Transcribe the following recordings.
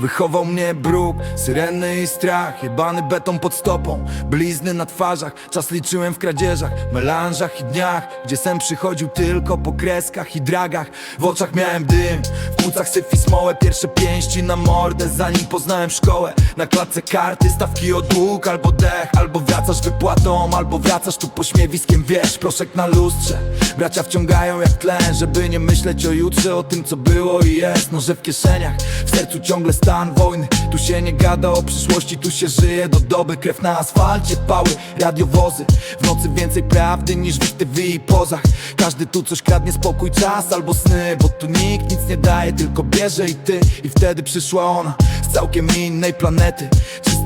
Wychował mnie bruk, syreny i strach Jebany beton pod stopą, blizny na twarzach Czas liczyłem w kradzieżach, melanżach i dniach Gdzie sen przychodził tylko po kreskach i dragach. W oczach miałem dym, w płucach syf Pierwsze pięści na mordę, zanim poznałem szkołę. Na klatce karty, stawki od dług Albo dech, albo wracasz wypłatą Albo wracasz tu pośmiewiskiem, wiesz Proszek na lustrze, bracia wciągają jak tlen Żeby nie myśleć o jutrze, o tym co było i jest Noże w kieszeniach, w sercu ciągle stan wojny. Tu się nie gada o przyszłości, tu się żyje do doby. Krew na asfalcie, pały, radiowozy. W nocy więcej prawdy niż w TV i pozach. Każdy tu coś kradnie, spokój, czas albo sny Bo tu nikt nic nie daje, tylko bierze i ty. I wtedy przyszła ona z całkiem innej planety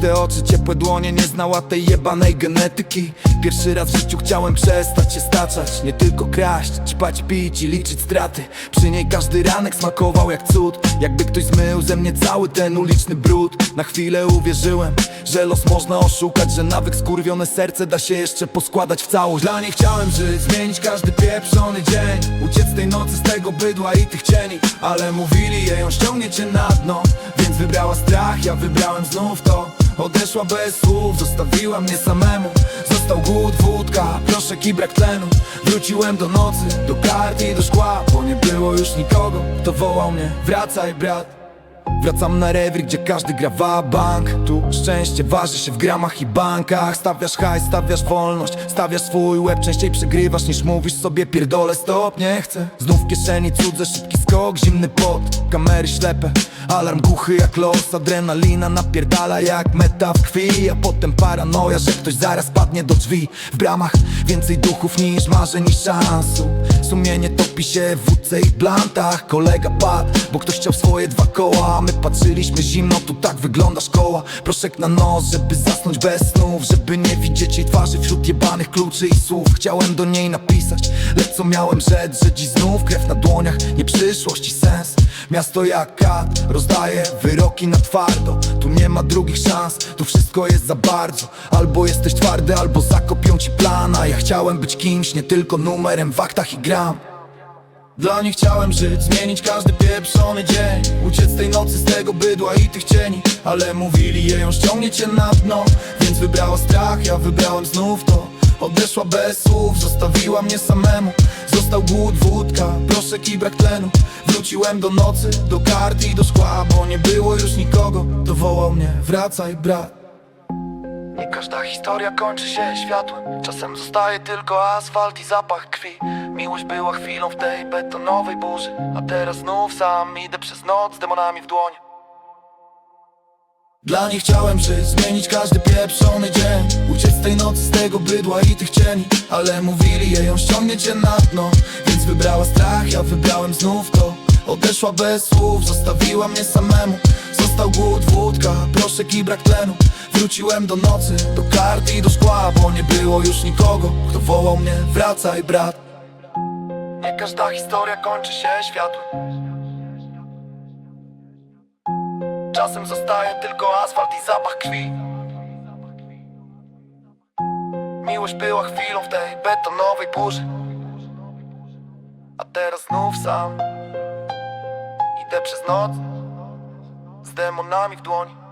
Czyste oczy, ciepłe dłonie, nie znała tej jebanej genetyki. Pierwszy raz w życiu chciałem przestać się staczać Nie tylko kraść, ćpać, pić i liczyć straty. Przy niej każdy ranek smakował jak cud Jakby ktoś zmył ze mnie cały ten uliczny brud. Na chwilę uwierzyłem, że los można oszukać Że nawyk skurwione serce da się jeszcze poskładać w całość. Dla niej chciałem żyć, zmienić każdy pieprzony dzień Uciec tej nocy, z tego bydła i tych cieni. Ale mówili jej, on ściągnie cię na dno Więc wybrała strach, ja wybrałem znów to Odeszła bez słów, zostawiła mnie samemu. Został głód, wódka, proszek i brak tlenu. Wróciłem do nocy, do kart i do szkła Bo nie było już nikogo, kto wołał mnie Wracaj brat Wracam na rewir, gdzie każdy gra bank. Tu szczęście waży się w gramach i bankach. Stawiasz hajs, stawiasz wolność Stawiasz swój łeb, częściej przegrywasz niż mówisz sobie Pierdolę stop, nie chcę. Znów w kieszeni cudze, szybki skok, zimny pot. Kamery ślepe, alarm głuchy jak los. Adrenalina napierdala jak meta w krwi. A potem paranoja, że ktoś zaraz padnie do drzwi. W bramach więcej duchów niż marzeń i szansu. Sumienie topi się w wódce i blantach Kolega padł, bo ktoś chciał swoje dwa koła My patrzyliśmy zimno, tu tak wygląda szkoła. Proszek na nos, żeby zasnąć bez snów Żeby nie widzieć jej twarzy wśród jebanych kluczy i słów. Chciałem do niej napisać, lecz co miałem rzec Że dziś znów krew na dłoniach, nie przyszłość i sens. Miasto jak kat, rozdaje wyroki na twardo. Tu nie ma drugich szans, tu wszystko jest za bardzo. Albo jesteś twardy, albo zakopią ci plan A ja chciałem być kimś, nie tylko numerem w aktach i gram. Dla niej chciałem żyć, zmienić każdy pieprzony dzień Uciec tej nocy, z tego bydła i tych cieni Ale mówili jej, on ściągnie cię na dno. Więc wybrała strach, ja wybrałem znów to. Odeszła bez słów, zostawiła mnie samemu. Został głód, wódka, proszek i brak tlenu. Wróciłem do nocy, do kart i do szkła Bo nie było już nikogo, to wołał mnie Wracaj brat. Nie każda historia kończy się światłem. Czasem zostaje tylko asfalt i zapach krwi Miłość była chwilą w tej betonowej burzy A teraz znów sam idę przez noc z demonami w dłonie dla niej chciałem żyć, zmienić każdy pieprzony dzień. Uciec z tej nocy, z tego bydła i tych cieni. Ale mówili jej, on ściągnie cię na dno. Więc wybrała strach, ja wybrałem znów to. Odeszła bez słów, zostawiła mnie samemu. Został głód, wódka, proszek i brak tlenu. Wróciłem do nocy, do kart i do szkła Bo nie było już nikogo, kto wołał mnie Wracaj brat Nie każda historia kończy się światłem. Czasem zostaje tylko asfalt i zapach krwi. Miłość była chwilą w tej betonowej burzy. A teraz znów sam Idę przez noc Z demonami w dłoni